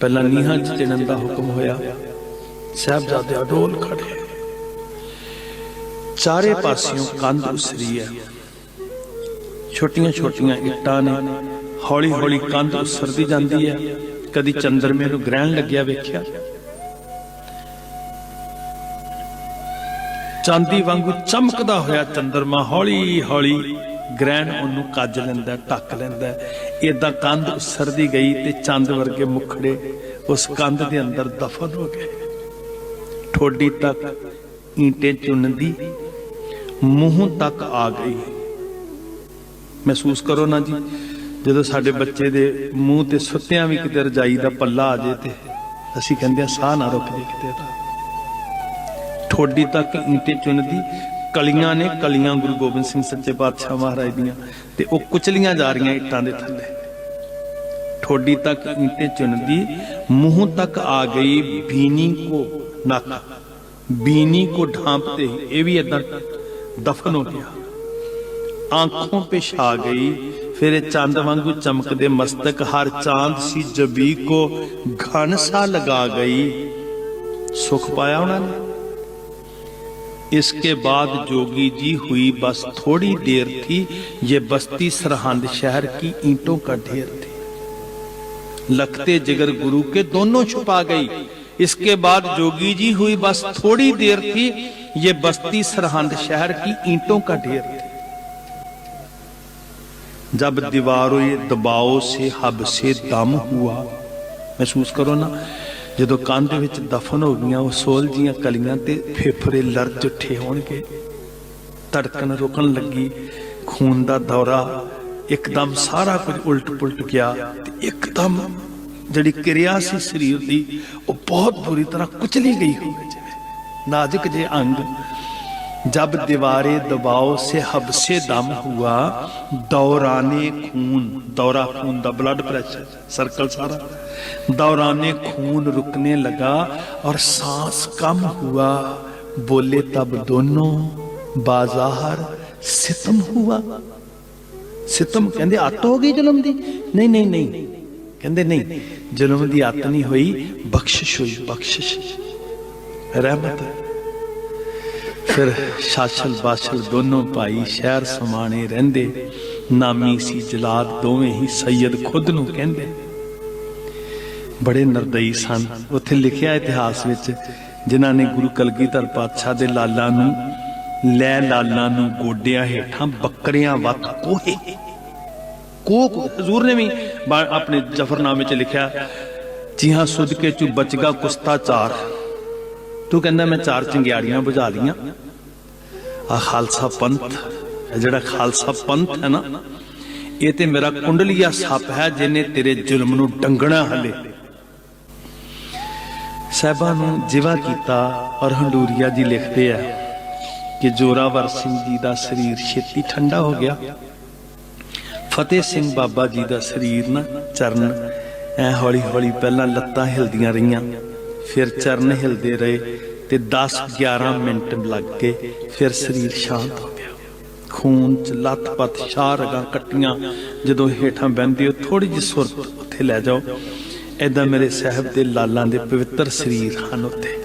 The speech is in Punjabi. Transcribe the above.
ਪਹਿਲਾਂ ਨੀਹਾਂ 'ਚ ਚਿਣਨ ਦਾ ਹੁਕਮ ਹੋਇਆ। ਸਾਹਿਬਜ਼ਾਦੇ ਅਡੋਲ ਖੜੇ ਚਾਰੇ ਪਾਸਿਓਂ ਕੰਧ ਉਸਰੀ ਹੈ ਛੋਟੀਆਂ ਛੋਟੀਆਂ ਇੱਟਾਂ ਨੇ। ਹੌਲੀ ਹੌਲੀ ਕੰਧ ਉਸਰਦੀ ਜਾਂਦੀ ਹੈ ਕਦੀ ਚੰਦਰਮੇ ਨੂੰ ਗ੍ਰਹਿਣ ਲੱਗਿਆ ਵੇਖਿਆ। ਚਾਂਦੀ ਵਾਂਗੂ ਚਮਕਦਾ ਹੋਇਆ ਚੰਦਰਮਾ ਹੌਲੀ ਹੌਲੀ ਗ੍ਰਹਿਣ ਉਹਨੂੰ ਕੱਜ ਲੈਂਦਾ, ਢੱਕ ਲੈਂਦਾ। ਏਦਾਂ ਕੰਧ ਉਸਰਦੀ ਗਈ ਤੇ ਚੰਦ ਵਰਗੇ ਮੁਖੜੇ ਉਸ ਕੰਧ ਦੇ ਅੰਦਰ ਦਫਨ ਹੋ ਗਏ। ਠੋਡੀ ਤੱਕ ਈਂਟੇ ਚੁੰਨਦੀ, ਮੂੰਹ ਤੱਕ ਆ ਗਈ। ਮਹਿਸੂਸ ਕਰੋ ਨਾ ਜੀ, ਜਦੋਂ ਸਾਡੇ ਬੱਚੇ ਦੇ ਮੂੰਹ ਤੇ ਸੁੱਤਿਆਂ ਵੀ ਕਿਤੇ ਰਜਾਈ ਦਾ ਪੱਲਾ ਆ ਜੇ ਤੇ ਅਸੀਂ ਕਹਿੰਦੇ ਆ ਸਾਹ ਨਾ ਰੁਕ ਜੇ ਕਿਤੇ ਦਾ ਠੋਡੀ ਤੱਕ ਈਂਟੇ ਚੁੰਨਦੀ ਕਲੀਆਂ ਨੇ, ਕਲੀਆਂ ਗੁਰੂ ਗੋਬਿੰਦ ਸਿੰਘ ਸੱਚੇ ਪਾਤਸ਼ਾਹ ਮਹਾਰਾਜ ਦੀਆਂ ਤੇ ਉਹ ਕੁਚਲੀਆਂ ਜਾ ਰਹੀਆਂ ਇੱਟਾਂ ਦੇ ਥੱਲੇ। ਠੋਡੀ ਤੱਕ ਇੰਤੇ ਚੁਣਦੀ ਮੂੰਹ ਤੱਕ ਆ ਗਈ ਬੀਨੀ ਕੋ ਨੱਕ। ਬੀਨੀ ਕੋ ਢਾਂਪਤੇ ਇਹ ਵੀ ਇਦਾਂ ਦਫਨ ਹੋ ਗਿਆ। ਆਂਖੋਂ ਪਿਛਾ ਗਈ, ਫਿਰ ਇਹ ਚੰਦ ਵਾਂਗੂ ਚਮਕਦੇ ਮਸਤਕ, ਹਰ ਚਾਂਦ ਸੀ ਜਬੀ ਕੋ ਘਨ ਲਗਾ ਗਈ। ਸੁਖ ਪਾਇਆ ਉਹਨਾਂ ਨੇ? इसके बाद जोगी जी हुई बस थोड़ी देर थी। ये बस्ती सरहद शहर की ईंटों का ढेर थी। लगते जिगर गुरु के दोनों छुपा गई। इसके बाद जोगी जी हुई बस थोड़ी देर थी। ये बस्ती सरहद शहर की ईंटों का ढेर थी। जब दीवारों दबाव से, हब से दम हुआ, महसूस करो ना ਜਦੋਂ ਕੰਧ ਵਿੱਚ ਦਫਨ ਹੋ ਗਈਆਂ, ਉਹ ਸੋਲ ਜੀਆਂ ਕਲੀਆਂ ਤੇ ਫੇਫੜੇ ਲਰਜ ਉੱਠੇ ਹੋਣਗੇ। ਧੜਕਣ ਰੁਕਣ ਲੱਗੀ। ਖੂਨ ਦਾ ਦੌਰਾ ਇੱਕਦਮ ਸਾਰਾ ਕੁਝ ਉਲਟ ਪੁਲਟ ਗਿਆ ਤੇ ਇੱਕਦਮ ਜਿਹੜੀ ਕਿਰਿਆ ਸੀ ਸਰੀਰ ਦੀ, ਉਹ ਬਹੁਤ ਬੁਰੀ ਤਰ੍ਹਾਂ ਕੁਚਲੀ ਗਈ ਹੋਵੇ ਜਿਵੇਂ। ਨਾਜ਼ੁਕ ਜੇ ਅੰਗ जब दीवारे दबाव से हब से दम हुआ दौराने खून दौरा खून दा ब्लड प्रेशर सर्कल सारा दौराने खून रुकने लगा और सांस कम हुआ बोले तब दोनों बाजार सितम हुआ ਸਿਤਮ ਕਹਿੰਦੇ ਅੱਤ ਹੋ ਗਈ ਜ਼ੁਲਮ ਦੀ ਨਹੀਂ ਨਹੀਂ ਨਹੀਂ ਕਹਿੰਦੇ ਨਹੀਂ ਜ਼ੁਲਮ ਦੀ ਅੱਤ ਨਹੀਂ ਹੋਈ ਬਖਸ਼ਿਸ਼ ਹੋਈ ਬਖਸ਼ਿਸ਼ ਰਹਿਮਤ ਹੈ ਫਿਰ ਸ਼ਾਸਲ ਬਾਸ਼ਲ ਦੋਨੋਂ ਭਾਈ ਸ਼ਹਿਰ ਸਮਾਣੇ ਰਹਿੰਦੇ। ਨਾਮੀ ਸੀ ਜਲਾਦ ਦੋਵੇਂ ਹੀ ਸੈਯਦ ਖੁਦ ਨੂੰ ਕਹਿੰਦੇ। ਬੜੇ ਨਰਦਈ ਸਨ। ਉੱਥੇ ਲਿਖਿਆ ਇਤਿਹਾਸ ਵਿੱਚ, ਜਿਨ੍ਹਾਂ ਨੇ ਗੁਰੂ ਕਲਗੀਧਰ ਪਾਤਸ਼ਾਹ ਦੇ ਲਾਲਾਂ ਨੂੰ, ਲੈ ਲਾਲਾਂ ਨੂੰ ਗੋਡਿਆਂ ਹੇਠਾਂ ਬੱਕਰੀਆਂ ਵੱਤ ਕੋਹੇ ਕੋਕ ਹਜ਼ੂਰ ਨੇ ਵੀ ਆਪਣੇ ਜਫਰਨਾਮੇ 'ਚ ਲਿਖਿਆ ਜੀ ਹਾਂ ਸੁਧ ਕੇ ਚੁ ਬਚਗਾ ਕੁਸਤਾ ਚਾਰ। ਤੂੰ ਕਹਿੰਦਾ ਮੈਂ ਚਾਰ ਚੰਗਿਆੜੀਆਂ ਬੁਝਾ ਲੀਆਂ। ਆ ਖਾਲਸਾ ਪੰਥ ਜਿਹੜਾ ਖਾਲਸਾ ਪੰਥ ਹੈ ਨਾ, ਇਹ ਤੇ ਮੇਰਾ ਕੁੰਡਲੀਆ ਸੱਪ ਹੈ ਜਿਹਨੇ ਤੇਰੇ ਜ਼ੁਲਮ ਨੂੰ ਡੰਗਣਾ ਹਲੇ। ਸਾਹਿਬਾਂ ਨੂੰ ਜਿਵਾ ਕੀਤਾ ਔਰ ਹੰਡੂਰੀਆ ਜੀ ਲਿਖਦੇ ਆ ਕਿ ਜੋਰਾਵਰ ਸਿੰਘ ਜੀ ਦਾ ਸਰੀਰ ਛੇਤੀ ਠੰਡਾ ਹੋ ਗਿਆ। ਫਤਿਹ ਸਿੰਘ ਬਾਬਾ ਜੀ ਦਾ ਸਰੀਰ ਨਾ ਚਰਨ, ਐ ਹੌਲੀ ਹੌਲੀ ਪਹਿਲਾਂ ਲੱਤਾਂ ਹਿਲਦੀਆਂ ਰਹੀਆਂ। ਫਿਰ ਚਰਨ ਹਿਲਦੇ ਰਹੇ ਤੇ 10 11 ਮਿੰਟ ਲੱਗ ਗਏ ਫਿਰ ਸਰੀਰ ਸ਼ਾਂਤ ਹੋ ਗਿਆ। ਖੂਨ ਚ ਲੱਤ-ਪੱਤ ਸ਼ਾਹ ਰਗਾਂ ਕੱਟੀਆਂ। ਜਦੋਂ ਹੇਠਾਂ ਬਹਿੰਦੇ ਹੋ ਥੋੜੀ ਜਿਹੀ ਸੁਰਤ ਉੱਥੇ ਲੈ ਜਾਓ। ਐਦਾਂ ਮੇਰੇ ਸਾਹਿਬ ਦੇ ਲਾਲਾਂ ਦੇ ਪਵਿੱਤਰ ਸਰੀਰ ਹਨ ਉੱਥੇ।